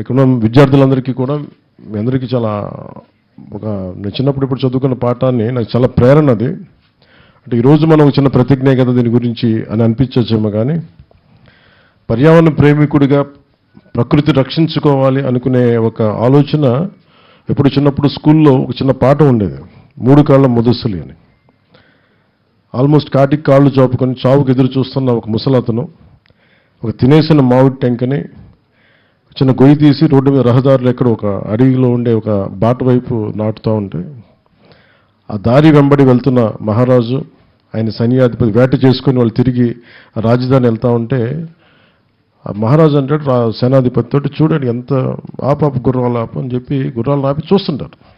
ఇక్కడ విద్యార్థులందరికీ కూడా మీ అందరికీ చాలా ఒక నేను చిన్నప్పుడు ఇప్పుడు చదువుకున్న పాఠాన్ని నాకు చాలా ప్రేరణ అది. అంటే ఈరోజు మనం ఒక చిన్న ప్రతిజ్ఞ కదా దీని గురించి అని అనిపించచ్చేమో కానీ పర్యావరణ ప్రేమికుడిగా ప్రకృతి రక్షించుకోవాలి అనుకునే ఒక ఆలోచన ఎప్పుడు చిన్నప్పుడు స్కూల్లో ఒక చిన్న పాట ఉండేది. మూడు కాళ్ళ ముదస్సులి అని. ఆల్మోస్ట్ కాటికి కాళ్ళు చాపుకొని చావుకు ఎదురు చూస్తున్న ఒక ముసలతను ఒక తినేసిన మామిడి టెంకని చిన్న గొయ్యి తీసి రోడ్డు మీద రహదారులు ఎక్కడ ఒక అడవిలో ఉండే ఒక బాట వైపు నాటుతూ ఉంటే ఆ దారి వెంబడి వెళ్తున్న మహారాజు ఆయన సైన్యాధిపతి వేట చేసుకుని వాళ్ళు తిరిగి రాజధాని వెళ్తూ ఉంటే ఆ మహారాజు అంటాడు రా సేనాధిపతి తోటి చూడండి ఎంత ఆపాప గుర్రాలు ఆపు అని చెప్పి గుర్రాలు ఆపి చూస్తుంటారు.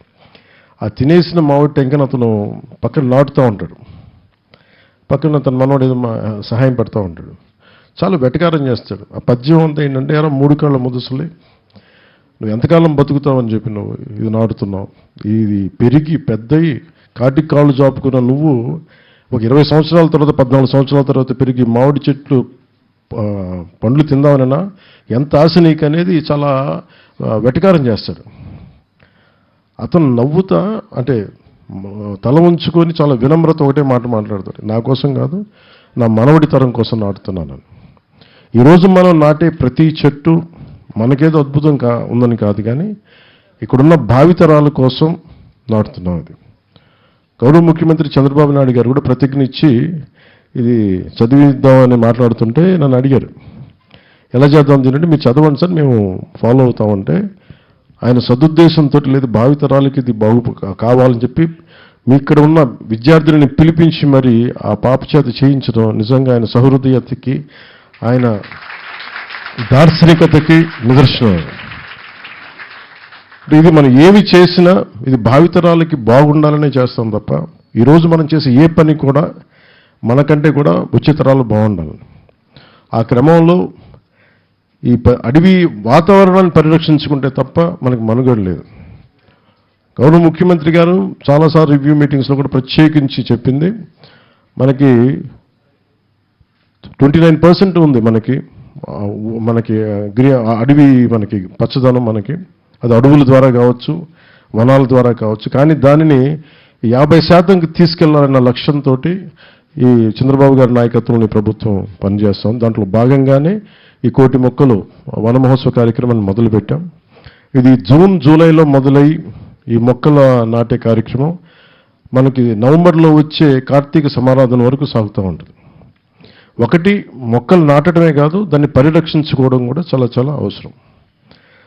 ఆ తినేసిన మామిడి టెంకని అతను పక్కన నాటుతూ ఉంటాడు. పక్కన తన మనవాడు ఏదో మా- సహాయం పడుతూ ఉంటాడు. చాలా వెటకారం చేస్తాడు. ఆ పద్యం అంతా ఏంటంటే ఎరా మూడు కాళ్ళ ముదుసులే. నువ్వు ఎంతకాలం బతుకుతావని చెప్పి నువ్వు ఇది నాటుతున్నావు. ఇది పెరిగి పెద్దయి కాటి కాళ్ళు చాపుకున్న నువ్వు ఒక ఇరవై సంవత్సరాల తర్వాత పద్నాలుగు సంవత్సరాల తర్వాత పెరిగి మామిడి చెట్లు పండ్లు తిందామనైనా ఎంత ఆశ నీకు అనేది చాలా వెటకారం చేస్తాడు. అతను నవ్వుతా అంటే తల ఉంచుకొని చాలా వినమ్రత ఒకటే మాట మాట్లాడతాడు. నా కోసం కాదు నా మనవడి తరం కోసం నాటుతున్నాను ఈరోజు మనం నాటే ప్రతి చెట్టు మనకేదో అద్భుతం కా ఉందని కాదు కానీ ఇక్కడున్న భావితరాల కోసం నాటుతున్నాం అది గౌరవ ముఖ్యమంత్రి చంద్రబాబు నాయుడు గారు కూడా ప్రతిజ్ఞ ఇచ్చి ఇది చదివిద్దామని మాట్లాడుతుంటే నన్ను అడిగారు. ఎలా చేద్దాం తినంటే మీరు చదవండి సార్ మేము ఫాలో అవుతామంటే. ఆయన సదుద్దేశంతో లేదు భావితరాలకి ఇది బాగు కావాలని చెప్పి మీ ఇక్కడ ఉన్న విద్యార్థులని పిలిపించి మరి ఆ పాప చేత చేయించడం నిజంగా ఆయన సహృదయతకి ఆయన దార్శనికతకి నిదర్శనం. ఇది మనం ఏమి చేసినా ఇది భావితరాలకి బాగుండాలనే చేస్తాం తప్ప ఈరోజు మనం చేసే ఏ పని కూడా మనకంటే కూడా ఉచితరాలు బాగుండాలి. ఆ క్రమంలో ఈ అడవి వాతావరణాన్ని పరిరక్షించుకుంటే తప్ప మనకు మనుగడ లేదు. గౌరవ ముఖ్యమంత్రి గారు చాలాసార్లు రివ్యూ మీటింగ్స్లో కూడా ప్రత్యేకించి చెప్పింది మనకి ట్వంటీ నైన్ పర్సెంట్ ఉంది మనకి. మనకి గ్రీ అడవి మనకి పచ్చదనం మనకి. అది అడవుల ద్వారా కావచ్చు వనాల ద్వారా కావచ్చు. కానీ దానిని యాభై శాతంకి తీసుకెళ్ళాలన్న లక్ష్యంతో ఈ చంద్రబాబు గారి నాయకత్వంలో ప్రభుత్వం పనిచేస్తాం. దాంట్లో భాగంగానే ఈ కోటి మొక్కలు వన మహోత్సవ కార్యక్రమాన్ని మొదలుపెట్టాం. ఇది జూన్ జూలైలో మొదలై ఈ మొక్కల నాటే కార్యక్రమం మనకి నవంబర్లో వచ్చే కార్తీక సమారాధన వరకు సాగుతూ ఉంటుంది. ఒకటి మొక్కలు నాటడమే కాదు దాన్ని పరిరక్షించుకోవడం కూడా చాలా చాలా అవసరం.